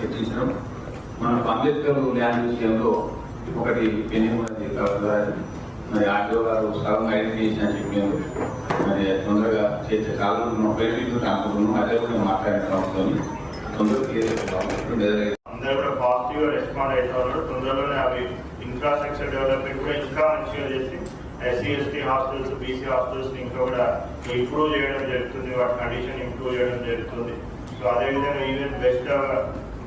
చర్చించడం మన అంబేద్కర్ ల్యాండ్ విషయంలో ఒకటి పెండింగ్ ఉన్నది మరి ఆర్టీఓ గారు స్థలం అని చెప్పి చెప్పారు మరి తొందరగా చేసే కాలంలో ముప్పై ఫీట్లు అనుకుంటున్నాం అదే కూడా మాట్లాడిన ప్రభుత్వం తొందరగా క్లియర్ అందరూ కూడా పాజిటివ్గా రెస్పాండ్ అవుతున్నారు తొందరలోనే అవి ఇన్ఫ్రాస్ట్రక్చర్ డెవలప్మెంట్ కూడా ఇంకా మంచిగా చేసి SC ST hostels BC hostels ఇంకా కూడా ఇంప్రూవ్ చేయడం జరుగుతుంది. వాటి కండిషన్ ఇంప్రూవ్ చేయడం జరుగుతుంది. సో అదేవిధంగా ఈవెన్ బెస్ట్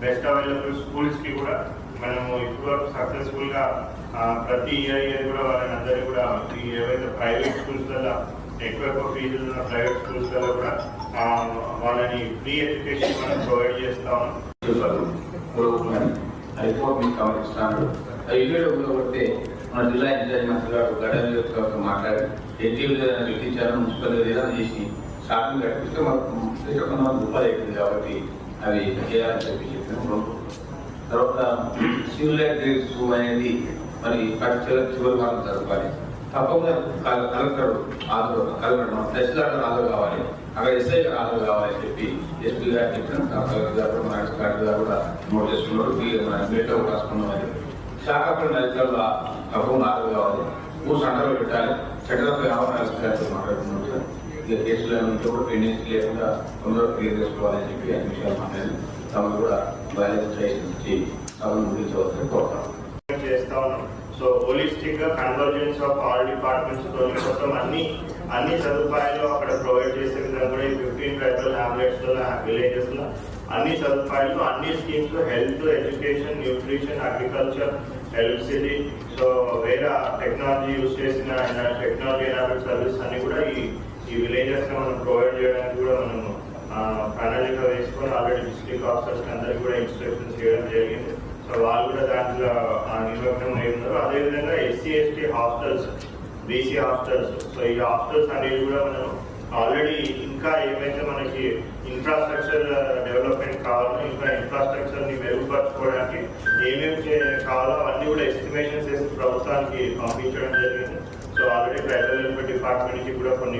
బెస్ట్ అవైలబుల్ స్కూల్స్కి కూడా మనము ఇప్పుడు సక్సెస్ఫుల్గా ప్రతి ఇయర్ ఇయర్ కూడా వాళ్ళని అందరినీ కూడా ఏవైతే ప్రైవేట్ స్కూల్స్ వల్ల ఎక్కువ ఎక్కువ ఫీజులు ఉన్న ప్రైవేట్ స్కూల్స్ వల్ల కూడా వాళ్ళని ఫ్రీ ఎడ్యుకేషన్ మనం ప్రొవైడ్ చేస్తా ఉన్నాం మీకు గమనిస్తున్నాడు ఇల్లు ఉపయోగపడితే మన జిల్లా ఇన్ఛార్జ్ మంత్రి గారు గడ యొక్క మాట్లాడి ఎన్టీవీ పెట్టించారు మున్సిపల్ ఏదైనా చేసి షాపింగ్ కట్టిస్తే మనకు కొంతమంది ఉపాధి అవుతుంది కాబట్టి అవి చేయాలని చెప్పి చెప్పినప్పుడు తర్వాత సివిల్ లైబ్రరీస్ అనేది మరి పరీక్షల చివరి వారం జరపాలి. తప్పకుండా కలెక్టర్ హాజరు కలెక్టర్ మన తహసీల్దార్ హాజరు కావాలి. అక్కడ ఎస్ఐ గారు హాజరు కావాలని చెప్పి ఎస్పీ గారు చెప్పిన కలెక్టర్ గారు మన అధికారి గారు కూడా నోట్ చేసుకున్నారు. ఈ మన మీటర్ రాసుకున్నామని శాఖపడిన అధికారులు తప్పకుండా హాజరు కావాలి. ఊరు సంటలో పెట్టాలి. చట్టంపై ఆవరణ మాట్లాడుతున్నాం సార్. కేసులు ఉంటే కూడా పెండింగ్స్ లేకుండా తొందరగా క్లియర్ చేసుకోవాలని చెప్పి అన్ని విషయాలు మాట్లాడి తమను కూడా బయలు చేసి తమను ముగించవలసిన కోరుతాం చేస్తా ఉన్నాం. సో హోలిస్టిక్గా కన్వర్జెన్స్ ఆఫ్ ఆల్ డిపార్ట్మెంట్స్ కోసం అన్ని అన్ని సదుపాయాలు అక్కడ ప్రొవైడ్ చేసే విధంగా కూడా ఈ ఫిఫ్టీన్ ట్రైబల్ హ్యామ్లెట్స్లో విలేజెస్లో అన్ని సదుపాయాలు అన్ని schemes health education nutrition agriculture health city so వేరే టెక్నాలజీ యూస్ చేసిన టెక్నాలజీ ఎనాబిల్ సర్వీస్ అన్ని కూడా ఈ ఈ విలేజెస్ మనం ప్రొవైడ్ చేయడానికి కూడా మనం ప్రణాళిక వేసుకొని ఆల్రెడీ డిస్ట్రిక్ట్ ఆఫీసర్స్ అందరికి కూడా ఇన్స్ట్రక్షన్స్ చేయడం జరిగింది. సో వాళ్ళు కూడా దాంట్లో నిమగ్నం అయి ఉన్నారు. అదేవిధంగా SC ST hostels BC hostels so ఈ హాస్టల్స్ అనేవి కూడా మనం ఆల్రెడీ ఇంకా ఏమైతే మనకి ఇన్ఫ్రాస్ట్రక్చర్ డెవలప్మెంట్ కావాలో ఇంకా ఇన్ఫ్రాస్ట్రక్చర్ని మెరుగుపరచుకోవడానికి ఏమేమి కావాలో అవన్నీ కూడా ఎస్టిమేషన్స్ వేసి ప్రభుత్వానికి పంపించడం జరిగింది. సో ఆల్రెడీ ట్రైబల్ డిపార్ట్మెంట్కి డిపార్ట్మెంట్ కూడా కొన్ని